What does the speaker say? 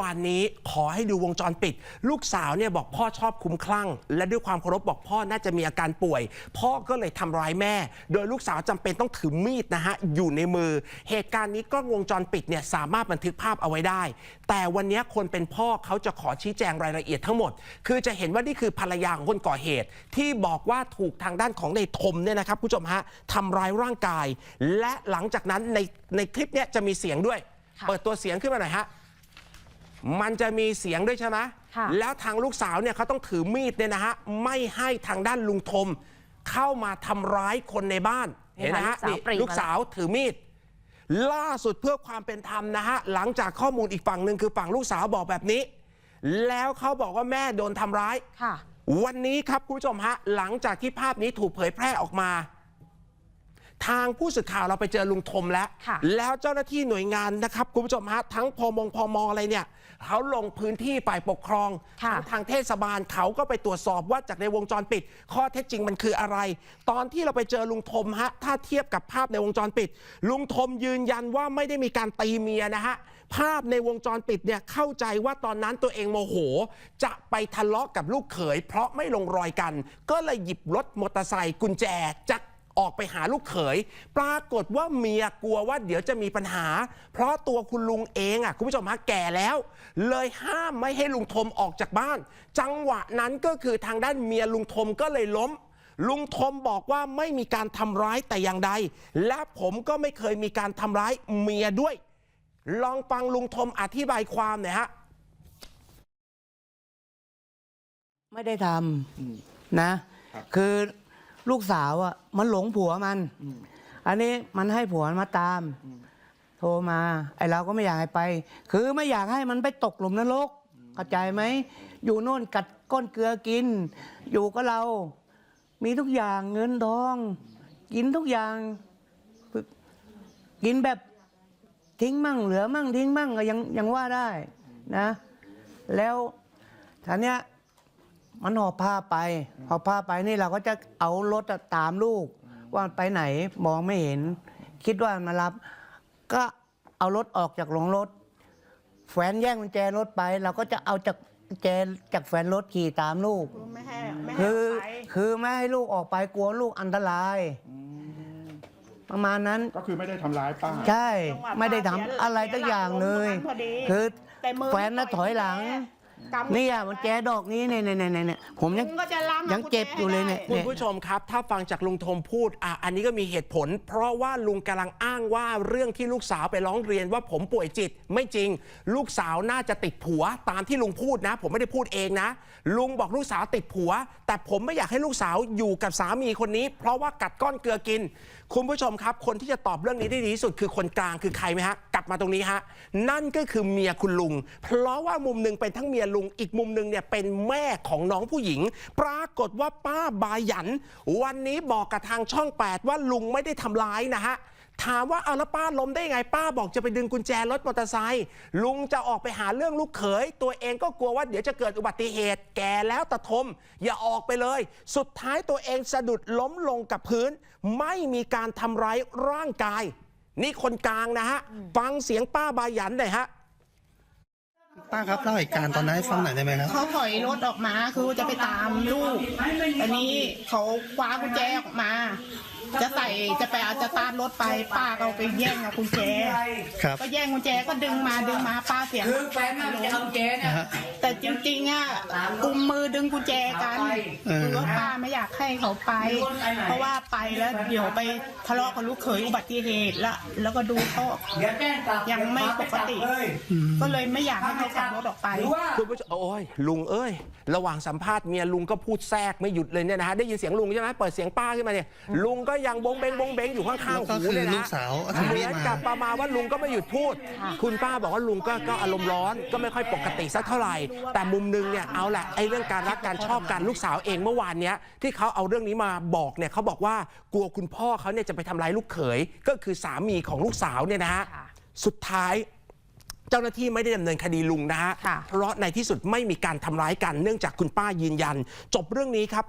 วานนี้ขอให้ดูวงจรปิด ลูกสาวเนี่ยบอกพ่อชอบคุ้มคลั่ง และด้วยความเคารพบอกพ่อน่าจะมีอาการป่วย พ่อก็เลยทำร้ายแม่ โดยลูกสาวจำเป็นต้องถือมีดนะฮะอยู่ในมือ เหตุการณ์นี้กล้องวงจรปิดเนี่ยสามารถบันทึกภาพเอาไว้ได้ แต่วันนี้คนเป็นพ่อเขาจะขอชี้แจงรายละเอียดทั้งหมด คือจะเห็นว่านี่คือภรรยาของคนก่อเหตุ ที่บอกว่าถูกทางด้านของในทมเนี่ยนะครับผู้ชมฮะทำร้ายร่างกาย และหลังจากนั้นในในคลิปเนี้ยจะมีเสียงด้วยค่ะเปิดตัวเสียงขึ้นมาหน่อยฮะ มันจะมีเสียงด้วยใช่ไหมค่ะ แล้วทางลูกสาวเนี่ยเขาต้องถือมีดเนี่ยนะฮะไม่ให้ทางด้านลุงทม เข้ามาทำร้ายคนในบ้านนี่เห็นไหมค่ะฮะลูกสาวปรีนี่มาลูกสาวถือมีด ล่าสุดเพื่อความเป็นธรรมนะฮะ หลังจากข้อมูลอีกฝั่งหนึ่งคือฝั่งลูกสาวบอกแบบนี้ แล้วเขาบอกว่าแม่โดนทำร้าย ค่ะ วันนี้ครับคุณผู้ชมฮะ หลังจากที่ภาพนี้ถูกเผยแพร่ออกมา ทางผู้สื่อข่าวเราไปเจอลุงทมแล้วค่ะแล้วเจ้าหน้าที่หน่วยงานนะครับคุณผู้ชมฮะทั้งพมงพมอะไรเนี่ยเขาลงพื้นที่ฝ่ายปกครองค่ะทั้งทางเทศบาลเขาก็ไปตรวจสอบว่าจากในวงจรปิด ข้อเท็จจริงมันคืออะไร ตอนที่เราไปเจอลุงทมฮะถ้าเทียบกับภาพในวงจรปิด ลุงทมยืนยันว่าไม่ได้มีการตีเมียนะฮะภาพในวงจรปิดเนี่ยเข้าใจว่าตอนนั้นตัวเองโมโห จะไปทะเลาะกับลูกเขย เพราะไม่ลงรอยกัน ก็เลยหยิบรถมอเตอร์ไซค์กุญแจจะ ออกไปหาลูกเขย ปรากฏว่าเมียกลัวว่าเดี๋ยวจะมีปัญหา เพราะตัวคุณลุงเองอะคุณผู้ชมฮะแก่แล้ว เลยห้ามไม่ให้ลุงทมออกจากบ้าน จังหวะนั้นก็คือทางด้านเมียลุงทมก็เลยล้มลุงทมบอกว่าไม่มีการทำร้ายแต่อย่างใด และผมก็ไม่เคยมีการทำร้ายเมียด้วย ลองฟังลุงทมอธิบายความหน่อยฮะ ไม่ได้ทำนะ คือ ลูกสาวอะมันหลงผัวมัน อันนี้มันให้ผัวมาตาม โทรมา ไอเราก็ไม่อยากให้ไป คือไม่อยากให้มันไปตกหลุมนรกเข้าใจไหม อยู่โน่นกัดก้นเกลือกิน อยู่กับเรา มีทุกอย่างเงินทอง กินทุกอย่าง กินแบบทิ้งมั่งเหลือมั่งทิ้งมั่งก็ยังยังว่าได้นะ แล้วท่านเนี้ย มันหอบผ้าไปหอบผ้าไปนี่เราก็จะเอารถอะตามลูก ว่ามันไปไหนมองไม่เห็น คิดว่ามันมารับ ก็เอารถออกจากโรงรถ แฟนแย่งกุญแจรถไป เราก็จะเอาจากกุญแจจากแฟนรถขี่ตามลูก ไม่ให้ไม่ให้คือออกไปคือไม่ให้ลูกออกไปกลัวลูกอันตราย ประมาณนั้น ก็คือไม่ได้ทำร้ายป้า ใช่ไม่ได้ทำอะไรตักอย่างเลยพอดีคือแต่มือแฟนน่ะถอยหลัง กำนี่อะมันแจดอกนี้เนี่ยเนี่ยเนี่ยเนี่ยผมยังลุก็จะล้ำยังเจ็บอยู่เลยเนี่ยคุณผู้ชมครับ ถ้าฟังจากลุงทมพูดอะอันนี้ก็มีเหตุผล เพราะว่าลุงกำลังอ้างว่าเรื่องที่ลูกสาวไปร้องเรียนว่าผมป่วยจิตไม่จริง ลูกสาวน่าจะติดผัว ตามที่ลุงพูดนะ ผมไม่ได้พูดเองนะ ลุงบอกลูกสาวติดผัว แต่ผมไม่อยากให้ลูกสาวอยู่กับสามีคนนี้ เพราะว่ากัดก้อนเกลือกิน คุณผู้ชมครับ คนที่จะตอบเรื่องนี้ได้ดีที่สุดคือคนกลางคือใครไหมฮะกลับ มาตรงนี้ฮะนั่นก็คือเมียคุณลุง เพราะว่ามุมหนึ่งเป็นทั้งเมียลุง อีกมุมหนึ่งเนี่ยเป็นแม่ของน้องผู้หญิง ปรากฏว่าป้าบายัน วันนี้บอกกับทางช่อง 8 ว่าลุงไม่ได้ทำร้ายนะฮะถามว่าเอาแล้วป้าล้มได้ไงป้าบอกจะไปดึงกุญแจรถมอเตอร์ไซค์ลุงจะออกไปหาเรื่องลูกเขย ตัวเองก็กลัวว่าเดี๋ยวจะเกิดอุบัติเหตุ แก่แล้วตะทม อย่าออกไปเลย สุดท้ายตัวเองสะดุดล้มลงกับพื้น ไม่มีการทำร้ายร่างกาย นี่คนกลางนะฮะ ฟังเสียงป้าบายันหน่อยฮะ ป้าครับเล่าเหตุการณ์ตอนนั้นให้ฟังหน่อยได้ไหมครับ เขาถอยรถออกมาคือจะไปตามลูกอันนี้เขาคว้ากุญแจออกมา จะใส่จะไปเอาจะตามรถไปป้าก็เอาไปแย่งเอากุญแจครับก็แย่งกุญแจก็ดึงมาดึงมาป้าเสียงคือแฟนมันจะเอาเจเนี่ยนะฮะ แต่จริงๆอะกุมมือดึงกุญแจกันเออ คือว่าป้าไม่อยากให้เขาไป เพราะว่าไปแล้วเดี๋ยวไปทะเลาะกับลูกเขยอุบัติเหตุแล้วแล้วก็ดูเขาเดี๋ยวแจ้งกลับยังไม่ปกติเลยก็เลยไม่อยากให้เขาขับรถออกไป หรือว่า คุณผู้ชมโอ้ยลุงเอ้ย ระหว่างสัมภาษณ์เมียลุงก็พูดแทรกไม่หยุดเลยเนี่ยนะฮะได้ยินเสียงลุงใช่ไหมเปิดเสียงป้าขึ้นมาเนี่ยลุงก็ยังบงเบงบงเบงอยู่ข้างๆก็หูคือเนี่ยลูนะกสาวถือเหมีมืดอนมากับประมาณว่าลุงก็ไม่หยุดพูด คุณป้าบอกว่าลุงก็ก็อารมณ์ร้อน ก็ไม่ค่อยปกติสักเท่าไหร่ แต่มุมนึงเนี่ยเอาแหละไอ้เรื่องการรักการชอบกันลูกสาวเองเมื่อวานเนี้ยที่เขาเอาเรื่องนี้มาบอกเนี่ยเขาบอกว่ากลัวคุณพ่อเขาเนี่ยจะไปทำร้ายลูกเขย ก็คือสามีของลูกสาวเนี่ยนะฮะค่ะสุดท้ายเจ้าหน้าที่ไม่ได้ดำเนินคดีลุงนะฮะค่ะเพราะในที่สุดไม่มีการทำร้ายกัน เนื่องจากคุณป้ายืนยัน จบเรื่องนี้ครับ